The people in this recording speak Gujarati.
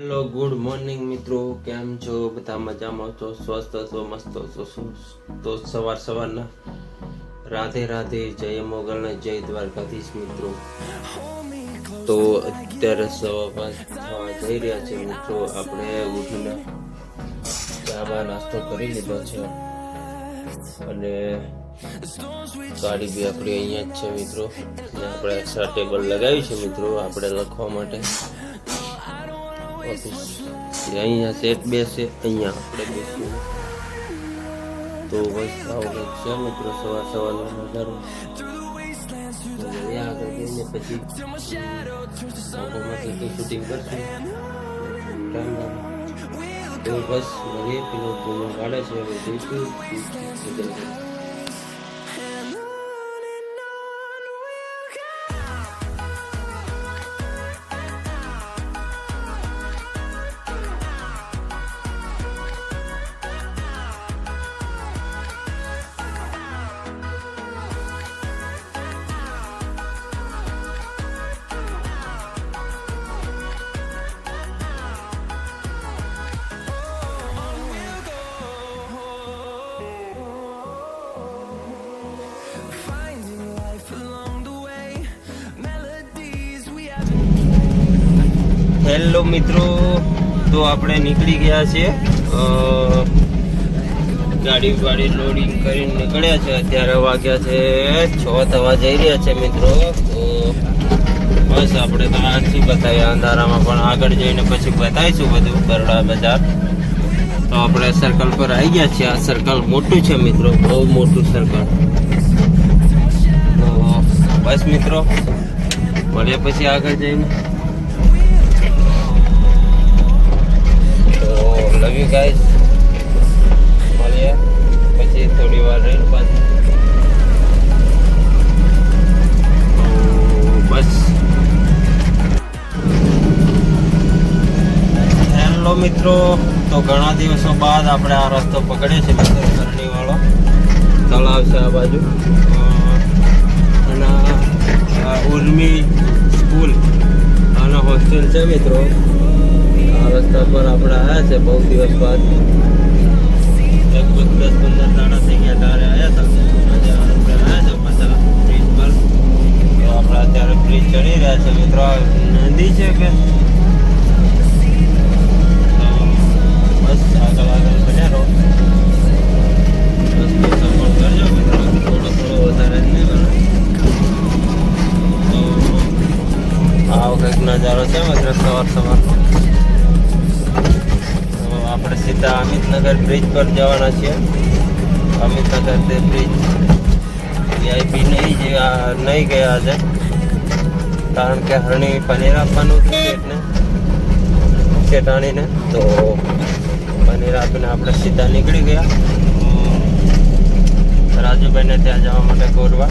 હેલો, ગુડ મોર્નિંગ મિત્રો. કેમ છો? બધા મજામાં છો? સ્વસ્થ છો? મસ્ત છો? તો સવાર સવારના. રાધે રાધે જય મોગલને જય દ્વારકાધીશ મિત્રો. તો અત્યારે સવા પાંચ જઈ રહ્યા છે મિત્રો. આપણે ઉઠીને ચાવા નાસ્તો કરી લીધો છે. અને ગાડી બી આપણી અહીંયા જ છે મિત્રો. આપણે એક્સ્ટ્રા ટેબલ લગાવી છે મિત્રો, આપણે લખવા માટે. ઓફિસ અહીંયા સેટ બેસે, અહીંયા આપણે બેસીએ. તો બસ આવો છે, મિત્રો, સવાર સવારનો નજારો. પછી શૂટિંગ કરશું. તો બસ મળીએ, પેલો કાઢે છે હેલો મિત્રો, તો આપણે નીકળી ગયા છીએ ગાડી વાડી લોડિંગ કરીને નીકળ્યા છે, અત્યારે વાગ્યા છે છ થવા જઈ રહ્યા છે મિત્રો, તો બસ આપણે તો આજથી બતાવ્યા અંધારામાં પણ આગળ જઈને પછી બતાવીશું બધું બરોડા બજાર. તો આપણે સર્કલ પર આવી ગયા છીએ, આ સર્કલ મોટું છે મિત્રો, બહુ મોટું સર્કલ તો બસ મિત્રો, મળીએ પછી આગળ જઈને. લવ યુ ગાઈસ મળીએ પછી થોડી વાર રહીને બસ બસ. હેલો મિત્રો, તો ઘણા દિવસો બાદ આપણે આ રસ્તો પકડ્યો છે મિત્રો કરણી વાળો તળાવ છે આ બાજુ. અને ઉર્મી સ્કૂલ અને હોસ્ટેલ છે મિત્રો. આ રસ્તા પર આપણે આવ્યા છે, બહુ દિવસ બાદ. લગભગ દસ પંદર દાડા થઈ ગયા ત્યારે આવ્યા હતા. આજે આવ્યા છે પાછા બ્રિજ પર. તો આપણે અત્યારે બ્રિજ ચડી રહ્યા છે, મિત્રો. નદી છે કે? બસ આગળ આગળ બન્યા રહો. રસ્તો સપોર્ટ કરજો, મિત્રો. થોડો થોડો વધારે નહીં તો આવો કંઈક નજારો છે મિત્ર સવાર સવારનો તો આપણે સીધા અમિતનગર બ્રિજ પર જવાના છીએ. અમિતનગર તે બ્રિજ વીઆઈપી નહીં જે- નહીં ગયા છે. કારણ કે હરણી પનીર આપવાનું હતું ને શેઠાણીને તો પનીર આપીને આપણે સીધા નીકળી ગયા. રાજુભાઈને ત્યાં જવા માટે ગોરવા.